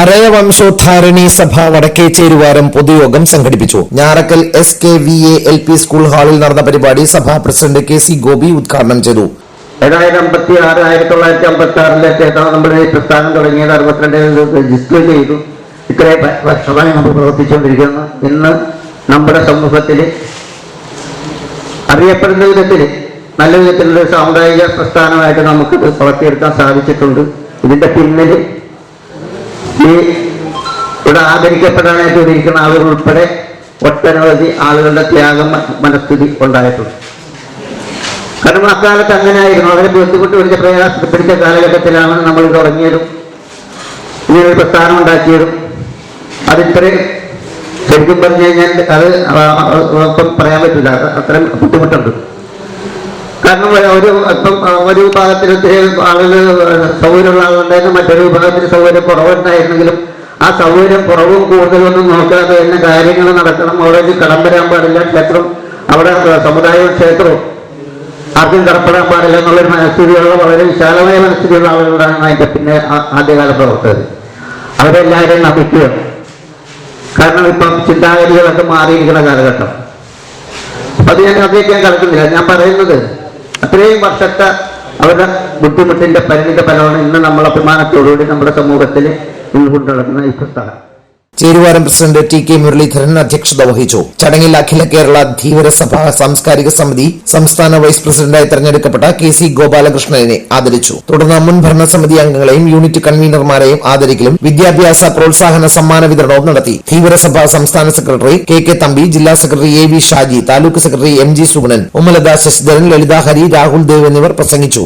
അരയ വംശോദ്ധാരണി സഭ വടക്കേച്ചേരുവാരം പൊതുയോഗം സംഘടിപ്പിച്ചു. Njarakkal S K V A L P school ഹാളിൽ നടന്ന പരിപാടി സഭാ പ്രസിഡന്റ് കെ സി ഗോപി ഉദ്ഘാടനം ചെയ്തു. ഏതായാലും അമ്പത്തി ആറ് ആയിരത്തി തൊള്ളായിരത്തി അമ്പത്തി ആറിലേക്കാണ് നമ്മൾ ഈ പ്രസ്ഥാനം തുടങ്ങിയത് അറുപത്തിരണ്ടിൽ രജിസ്റ്റർ ചെയ്തു. ഇത്രയും വർഷമായി നമ്മൾ പ്രവർത്തിച്ചുകൊണ്ടിരിക്കുന്നു. ഇന്ന് നമ്മുടെ സമൂഹത്തിൽ അറിയപ്പെടുന്ന വിധത്തിൽ നല്ല വിധത്തിലുള്ള സാമുദായിക പ്രസ്ഥാനമായിട്ട് നമുക്ക് വളർത്തിയെടുക്കാൻ സാധിച്ചിട്ടുണ്ട്. ഇതിന്റെ പിന്നിൽ ഈ ഇവിടെ ആദരിക്കപ്പെടാനായിട്ട് ഇവിടെ ആളുകൾ ഉൾപ്പെടെ ഒട്ടനവധി ആളുകളുടെ ത്യാഗം മനസ്ഥിതി ഉണ്ടായിട്ടുണ്ട്. കാരണം അക്കാലത്ത് അങ്ങനെയായിരുന്നു. അവരെ ബുദ്ധിമുട്ട് പിടിച്ച പ്രയാസപ്പെടുത്തിയ കാലഘട്ടത്തിലാണ് നമ്മൾ തുടങ്ങിയതും ഇങ്ങനൊരു പ്രസ്ഥാനം ഉണ്ടാക്കിയതും അതിത്രയും ശരിക്കും പറഞ്ഞു കഴിഞ്ഞാൽ അത് പറയാൻ പറ്റില്ല. അത് അത്രയും ബുദ്ധിമുട്ടുണ്ട്. കാരണം ഒരു- ഇപ്പം ഒരു വിഭാഗത്തിൽ ആളുകൾ സൗകര്യമുള്ള ആളുണ്ടായിരുന്നു മറ്റൊരു വിഭാഗത്തിന് സൗകര്യം കുറവുണ്ടായിരുന്നെങ്കിലും ആ സൗകര്യം കുറവും കൂടുതലൊന്നും നോക്കാതെ തന്നെ കാര്യങ്ങൾ നടക്കണം അവിടെ കടം വരാൻ പാടില്ല. ക്ഷേത്രം അവിടെ സമുദായവും ക്ഷേത്രവും ആർക്കും കടപ്പെടാൻ പാടില്ല എന്നുള്ളൊരു മനസ്ഥിതിയുള്ള വളരെ വിശാലമായ മനസ്ഥിതിയുള്ള ആളുകളാണ് അതിന്റെ പിന്നെ ആദ്യകാല പ്രവർത്തകർ. അവരെല്ലാവരെയും നമിക്കുക കാരണം ഇപ്പം ചിന്താഗതികളൊക്കെ മാറിയിരിക്കുന്ന കാലഘട്ടം. അത് ഞാൻ അതിലേക്ക് ഞാൻ കടക്കുന്നില്ല ഞാൻ പറയുന്നത് അത്രയും വർഷത്തെ അവരുടെ ബുദ്ധിമുട്ടിന്റെ പരിണിത ഫലമാണ് ഇന്ന് നമ്മൾ അഭിമാനത്തോടുകൂടി നമ്മുടെ സമൂഹത്തിൽ ഉൾക്കൊണ്ടു നടക്കുന്ന ഈ പ്രസ്ഥാനം. ചേരുവാരം പ്രസിഡന്റ് ടി കെ മുരളീധരൻ അധ്യക്ഷത വഹിച്ചു. ചടങ്ങിൽ അഖില കേരള ധീവരസഭ സാംസ്കാരിക സമിതി സംസ്ഥാന വൈസ് പ്രസിഡന്റായി തെരഞ്ഞെടുക്കപ്പെട്ട കെ സി ഗോപാലകൃഷ്ണനെ ആദരിച്ചു. തുടർന്ന് മുൻ ഭരണസമിതി അംഗങ്ങളെയും യൂണിറ്റ് കൺവീനർമാരെയും ആദരിക്കലും വിദ്യാഭ്യാസ പ്രോത്സാഹന സമ്മാന വിതരണവും നടത്തി. ധീവരസഭ സംസ്ഥാന സെക്രട്ടറി കെ കെ തമ്പി ജില്ലാ secretary A V Shaji taluk secretary M G Sugunan Ummalatha Sasidharan Lalitha Hari Rahul Dev എന്നിവർ പ്രസംഗിച്ചു.